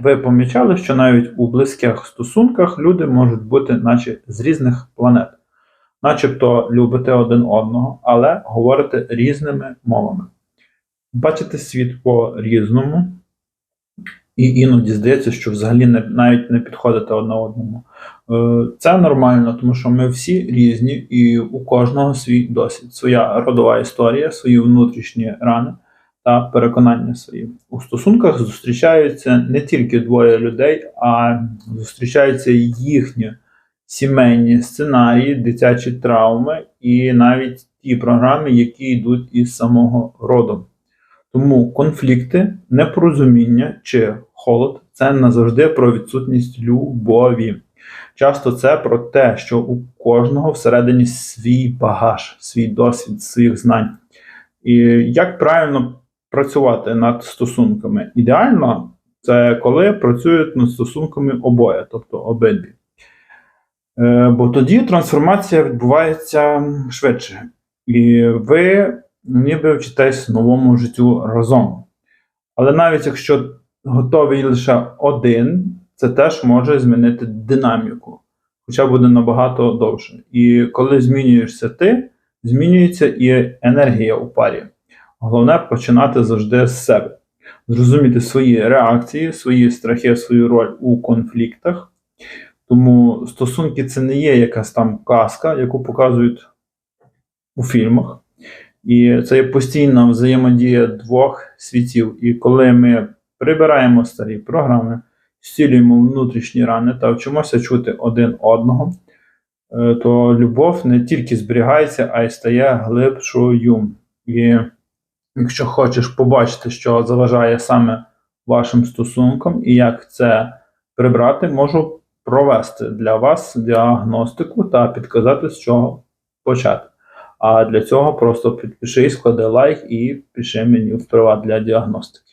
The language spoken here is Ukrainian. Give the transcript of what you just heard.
Ви помічали, що навіть у близьких стосунках люди можуть бути наче з різних планет, начебто любите один одного, але говорите різними мовами. Бачите світ по-різному, і іноді здається, що взагалі не, навіть не підходите одне одному. Е, Це нормально, тому що ми всі різні, і у кожного свій досвід, своя родова історія, свої внутрішні рани та переконання свої. У стосунках зустрічаються не тільки двоє людей, а зустрічаються їхні сімейні сценарії, дитячі травми і навіть ті програми, які йдуть із самого роду. Тому конфлікти, непорозуміння чи холод це назавжди про відсутність любові. Часто це про те, що у кожного всередині свій багаж, свій досвід, своїх знань. І як правильно працювати над стосунками? Ідеально, це коли працюють над стосунками обоє, тобто обидві. Е, Бо тоді трансформація відбувається швидше. І ви ніби вчитесь новому життю разом. Але навіть якщо готовий лише один, це теж може змінити динаміку, хоча буде набагато довше. І коли змінюєшся ти, змінюється і енергія у парі. Головне починати завжди з себе, зрозуміти свої реакції, свої страхи, свою роль у конфліктах. Тому стосунки це не є якась там казка, яку показують у фільмах. І це є постійна взаємодія двох світів. І коли ми прибираємо старі програми, зцілюємо внутрішні рани та вчимося чути один одного, е, то любов не тільки зберігається, а й стає глибшою. І якщо хочеш побачити, що заважає саме вашим стосункам і як це прибрати, можу провести для вас діагностику та підказати, з чого почати. А для цього просто підпишись, склади лайк і пиши мені в приват для діагностики.